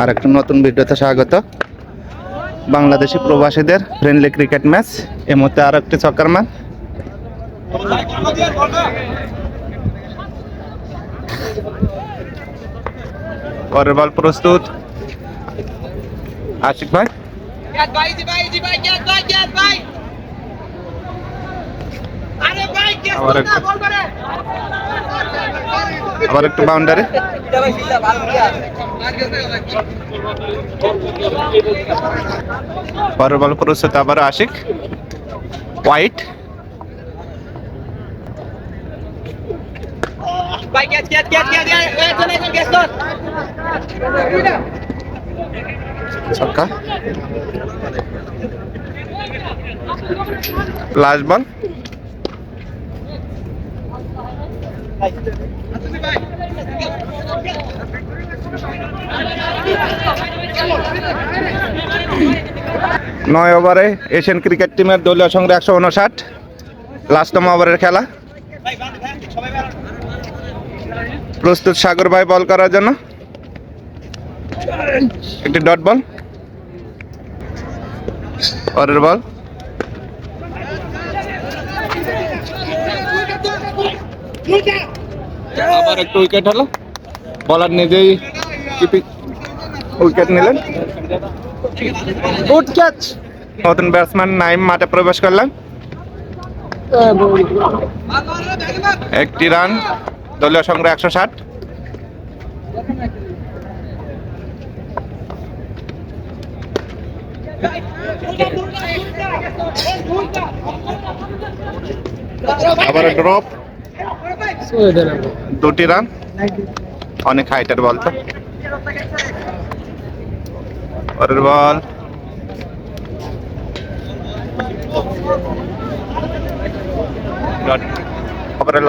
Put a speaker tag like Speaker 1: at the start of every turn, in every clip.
Speaker 1: আর একটা নতুন ভিডিওতে স্বাগত। বাংলাদেশি প্রবাসীদের ফ্রেন্ডলি ক্রিকেট ম্যাচ এ মধ্যে আর একটি ছক্কার ম্যাচ পরের বল প্রস্তুত। আশিক ভাই।
Speaker 2: ভাই ভাই ভাই ভাই get ভাই আরে ভাই get
Speaker 1: আবার একটা। আবার বাউন্ডারি। পরের বল প্রস্তুত আবার আশিক। হোয়াইট ছক্কা। লাস্ট বল নয় ওভারে এশিয়ান ক্রিকেট টিমের দলীয় সংগ্রহ একশো উনষাট। লাস্টম ওভারের খেলা। প্রস্তুত সাগর ভাই বল করার জন্য। একটি ডট বল পরের বল আবার একটু উইকেট হলো। বলার নিজেই উইকেট নিলেন। গুড ক্যাচ নতুন ব্যাটসম্যান নাইম মাঠে প্রবেশ করলেন। একটি রান দলীয় সংগ্রহ একশো ষাট। আবার ড্রপ দুটি রান অনেক হাইটের বল তো। পরের বল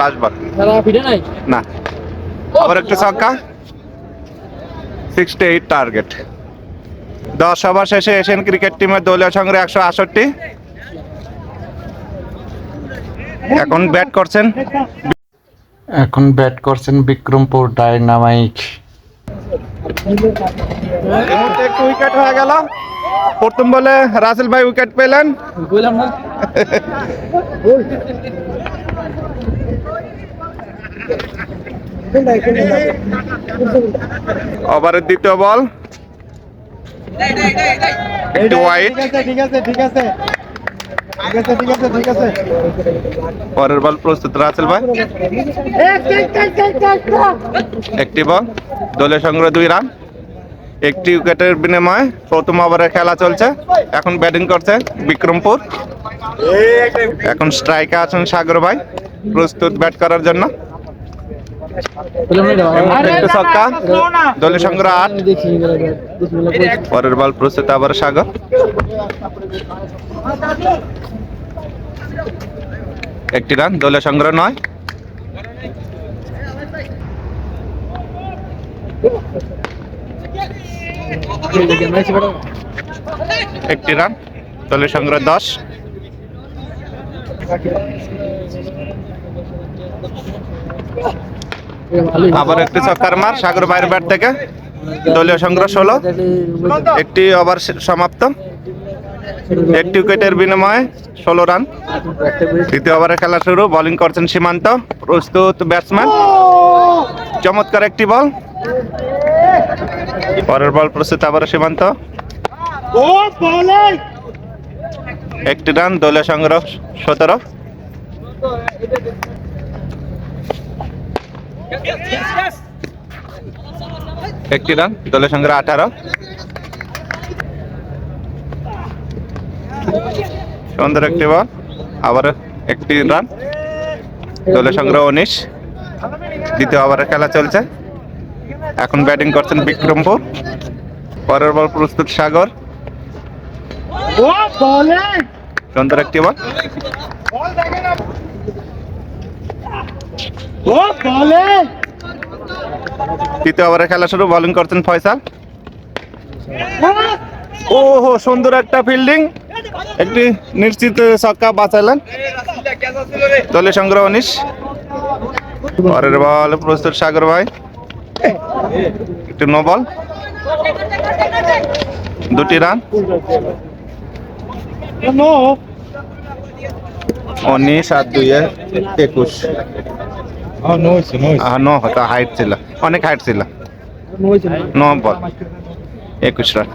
Speaker 1: লাস্ট বল না। আবার একটু ছক্কা। সিক্সটি এইট টার্গেট দশ ওভার শেষে এশিয়ান ক্রিকেট টিমের দলীয় সংগ্রহ একশো আটষট্টি। এখন ব্যাট করছেন?
Speaker 3: এখন ব্যাট করছেন বিক্রমপুর
Speaker 1: মুহূর্তে একটু উইকেট হয়ে গেল। প্রথম বলে রাসেল ভাই উইকেট পেলেন। ওভারের দ্বিতীয় বল
Speaker 4: ঠিক আছে ঠিক আছে ঠিক আছে।
Speaker 1: পরের বল প্রস্তুত রাসেল ভাই? একটি বল দলের সংগ্রহ দুই রান একটি উইকেটের বিনিময়ে প্রথম ওভারের খেলা চলছে। এখন ব্যাটিং করছে বিক্রমপুর। এখন স্ট্রাইকে আছেন সাগর ভাই। প্রস্তুত ব্যাট করার জন্য। একটু ছক্কা দলের পরের বল প্রস্তুত আবার সাগর। একটি রান দলের সংগ্রহ নয়। একটি রান দলের সংগ্রহ দশ। আবার একটি ছক্কার মার, সাগর বাইরের ব্যাট থেকে। দলীয় সংগ্রহ ষোলো। একটি ওভার সমাপ্ত। একটি উইকেটের বিনিময়ে ষোলো রান। তৃতীয় ওভারে খেলা শুরু, বোলিং করছেন সীমান্ত। প্রস্তুত ব্যাটসম্যান। চমৎকার একটি বল। পরের বল প্রস্তুত আবার সীমান্ত। একটি রান, দলীয় সংগ্রহ সতেরো। একটি রান, দলের সংগ্রহ আঠারো। সুন্দর একটি বল, আবার একটি রান। দলের সংগ্রহ উনিশ দ্বিতীয় ওভারের খেলা চলছে। এখন ব্যাটিং করছেন বিক্রমপুর। পরের বল প্রস্তুত সাগর। সুন্দর একটি বল। তৃতীয় ওভারে খেলা শুরু বোলিং করছেন ফয়সাল। ওহো সুন্দর একটা ফিল্ডিং একটি নিশ্চিত ছক্কা বাঁচালেন। দলের সংগ্রহ উনিশ পরের বল প্রস্তুত সাগর ভাই। একটু নো বল দুটি রান উনিশ আর দুইয়ে একুশ।
Speaker 4: হ্যাঁ নো
Speaker 1: হতো হাইট ছিল। অনেক হাইট ছিল।
Speaker 4: নো হইছে
Speaker 1: ন বল একুশ রান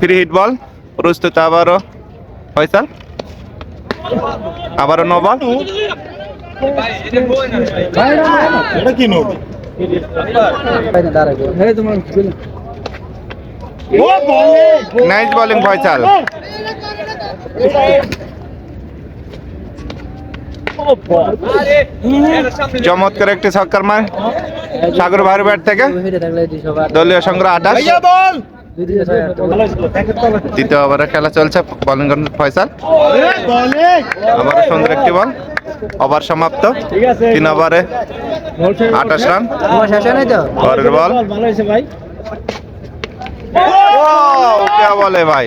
Speaker 1: ফ্রি হিট বল প্রস্তুত আবারও ফয়সাল? আবারও ন বল
Speaker 4: কি নো
Speaker 1: নাইস বোলিং। ফয়সাল। চমৎকার একটি ছক্কার মার। সাগর ভাইয়ের ব্যাট থেকে। দলীয় সংগ্রহ আঠাশ। তৃতীয় ওভারে খেলা চলছে বোলিং ফয়সাল। আবার সুন্দর একটি বল। ওভার সমাপ্ত। তিন ওভারে আঠাশ রান। পরের বল।
Speaker 4: ভালো
Speaker 1: ও কে বলে ভাই?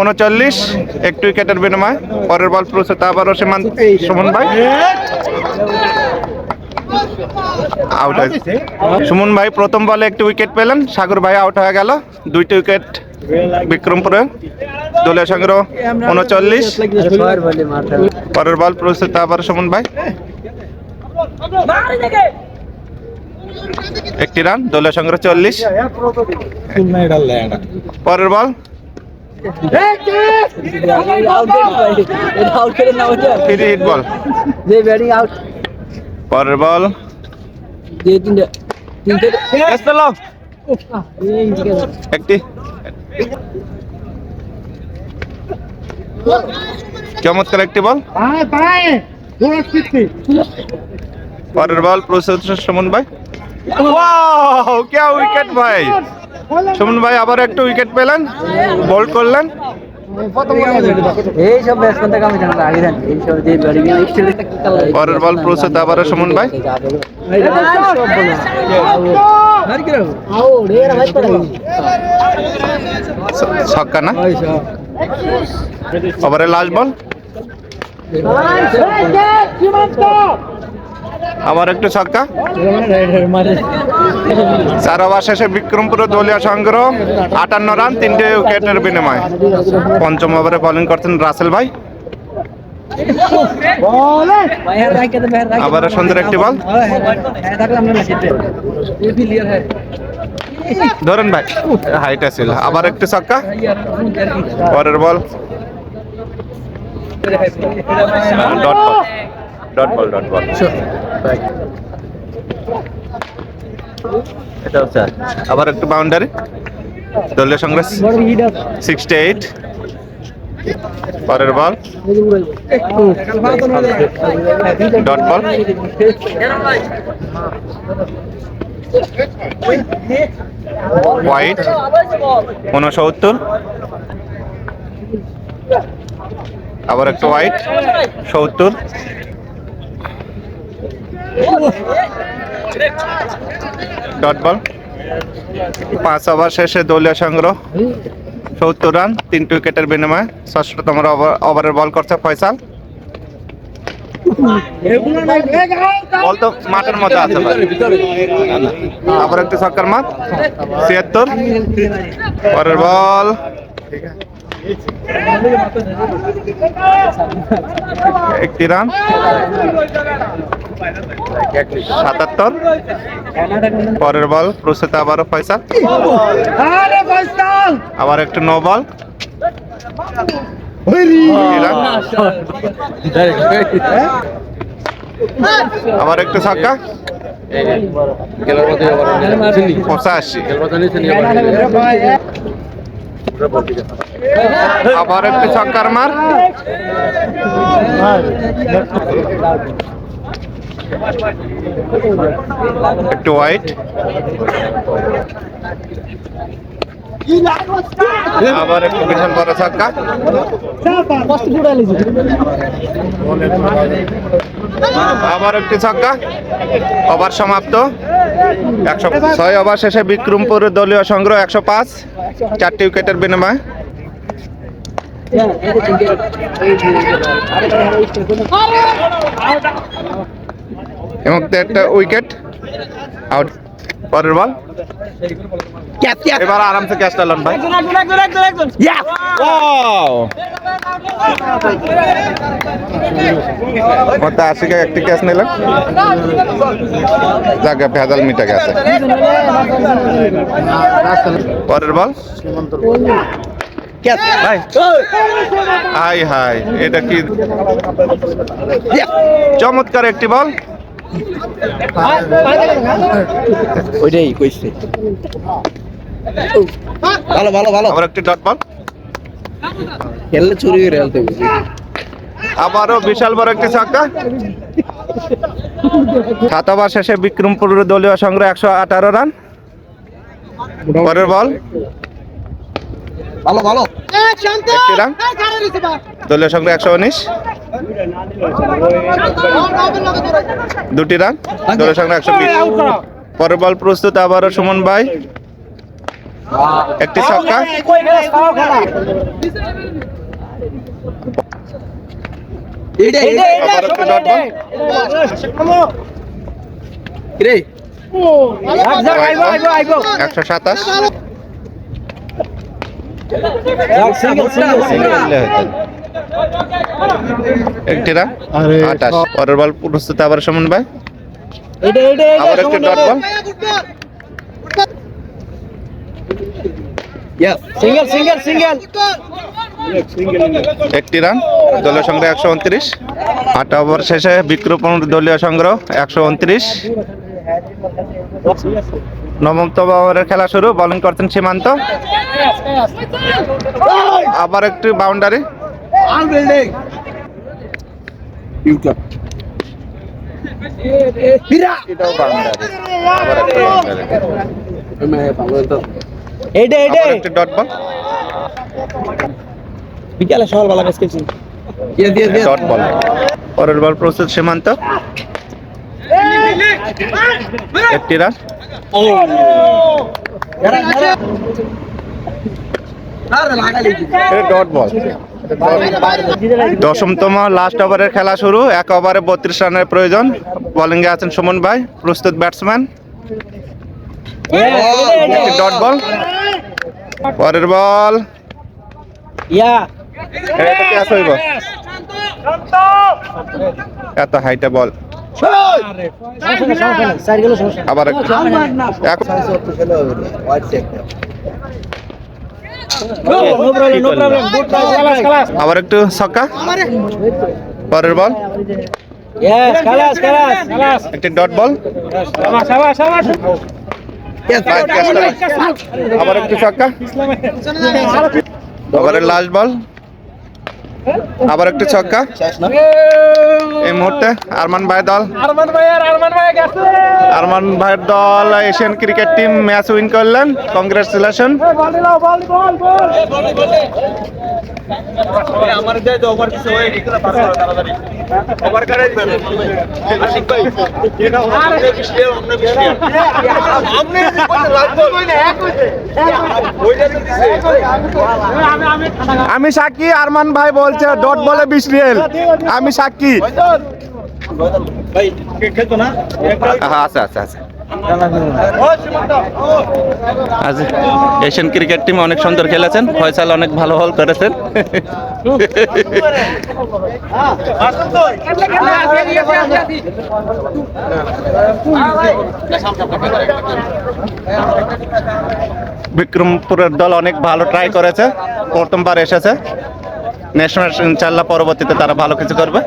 Speaker 1: উনচল্লিশ একটি উইকেটের বিনিময়। পরের বল প্রস্তুত আবারও সীমান্ত সুমন ভাই। আউট হয়েছে সুমন ভাই প্রথম বলে একটি উইকেট পেলেন। সাগর ভাই আউট হয়ে গেল। দুইটি উইকেট বিক্রমপুরে। দলীয় সংগ্রহ উনচল্লিশ। পরের বল প্রস্তুত আবার সুমন ভাই। একটি রান দলীয় সংগ্রহ চল্লিশ। পরের বল হিট বল পরের বল একটি চমৎকার একটি বল
Speaker 4: পায়ে পায়ে দৌড় ফিরতে
Speaker 1: পরের বল প্রস্তুত সুমন ভাই। ওয়াও क्या উইকেট ভাই সুমন ভাই আবার একটা উইকেট পেলেন বোল্ড করলেন। পরের বল প্রস্তুত আবার সুমন ভাই। ছক্কা না? ওভারে লাস্ট বল আবার একটু ছক্কা। চার ওভার শেষে বিক্রমপুর দলীয় সংগ্রহ আটান্ন রান তিনটে উইকেটের বিনিময়। পঞ্চম ওভারে বোলিং করছেন রাসেল ভাই। আবার সুন্দর একটি বল ধরেন ভাই হাইট আছিল আবার একটু ছক্কা। পরের ball dot ball dot ball dot ball এটা হচ্ছে আবার একটু বাউন্ডারি দলীয় সংগ্রেস সিক্সটি এইট পরের বল ডট বল হোয়াইট উনসত্তর আবার একটা হোয়াইট সত্তর। ডট বল পাঁচ ওভার শেষে দলীয় সংগ্রহ। সত্তর রান তিনটি উইকেটের বিনিময়ে ষষ্ঠতম ওভার- ওভারের বল করছে ফয়সাল। বল তো মাঠের মধ্যে আছে। আবার একটু ছক্কার মাঠ, ছিয়াত্তর। পরের বল একটি রান সাতাত্তর। পরের বল প্রস্তুত আবারও ফয়সাল আবার একটু নো বল। আবার একটু ছক্কা। পঁচাশি। আবার একটু ছক্কার মার। একটু হোয়াইট আবার একটু বিশাল বড় ছক্কা আবার একটি ছক্কা। ওভার সমাপ্ত। একশো ছয় ওভার শেষে বিক্রমপুর দলীয় সংগ্রহ একশো পাঁচ। চারটি উইকেটের বিনিময়। এবং একটা উইকেট। আউট। পরের বল এবার আরামসে ক্যাচ টালন ভাই! মতো আশিকে একটি ক্যাচ নিলেন। যাকে ভেজাল মিটে গেছে। পরের বল ভাই। হাই হাই এটা কি? চমৎকার একটি বল
Speaker 5: ওইটাই কইছে। ভালো ভালো ভালো।
Speaker 1: আবার একটি ডট বল
Speaker 5: খেললে চুরি করে খেলতে
Speaker 1: আবারও বিশাল বড় একটি ছক্কা। সাত ওভার শেষে বিক্রমপুর দলীয় সংগ্রহ একশো আঠারো রান। পরের বল।
Speaker 5: ভালো ভালো।
Speaker 1: দলীয় সংগ্রহ একশো উনিশ। দুটি রান। দলীয় সংগ্রহ একশো বিশ। পরের বল প্রস্তুত আবারও সুমন ভাই। একটি ছক্কা। একশো সাতাশ। একটি রান আঠাশ। পরের বল প্রস্তুত আবার সুমন ভাই? আবার একটি dot ball.
Speaker 5: Single single single
Speaker 1: একটি রান দলীয় সংগ্রহ একশো উনত্রিশ। আট ওভার শেষে বিক্রমপুর দলীয় সংগ্রহ একশো উনত্রিশ। নবমতম ওভারের খেলা শুরু বোলিং করতেন সীমান্ত। আবার একটি বাউন্ডারি
Speaker 5: বিকালে সকালবেলা
Speaker 1: ডট বল পরের বল প্রস্তুত সীমান্ত। একটি রান বল দশমতম লাস্ট ওভারের খেলা শুরু। এক ওভারে বত্রিশ রানের প্রয়োজন। বোলিংয়ে আছেন সুমন ভাই প্রস্তুত ব্যাটসম্যান ডট বল পরের বল এত হাইটে বল আবার একটু এক-
Speaker 5: no problem no problem good খালাস খালাস
Speaker 1: আবার একটু ছক্কা। পরের বল। একটি ডট বল। আবার একটু ছক্কা। ওভারের লাস্ট বল আবার একটু ছক্কা। এই মুহূর্তে আরমান ভাই দল।
Speaker 5: আরমান ভাই আর আরমান ভাই গেছে।
Speaker 1: আরমান ভাইয়ের দল Asian cricket team match win করলেন। কংগ্রেচুলেশন
Speaker 5: বল বল বল বল
Speaker 1: আমি সাক্ষী আরমান ভাই বলছে, ডট বলে বিশ রিয়েল। আমি সাক্ষী। আছে আছে আছে। আজ এশিয়ান ক্রিকেট টিম অনেক সুন্দর খেলেছেন। ফয়সাল অনেক ভালো হল করেছেন। বিক্রমপুরের দল অনেক ভালো ট্রাই করেছে। প্রথমবার এসেছে। নেক্সট ম্যাচ ইনশাল্লাহ পরবর্তীতে তারা ভালো কিছু করবে।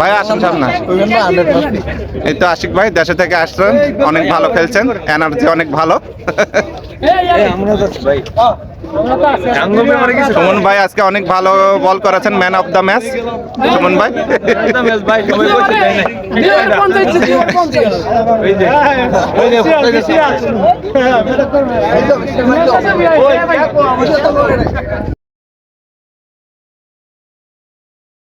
Speaker 1: ভাই আসুন সামনে। এই তো আশিক ভাই দেশে থেকে আসছেন অনেক ভালো খেলছেন এনার্জি অনেক ভালো। সুমন ভাই আজকে অনেক ভালো বল করেছেন man of the match Suman ভাই।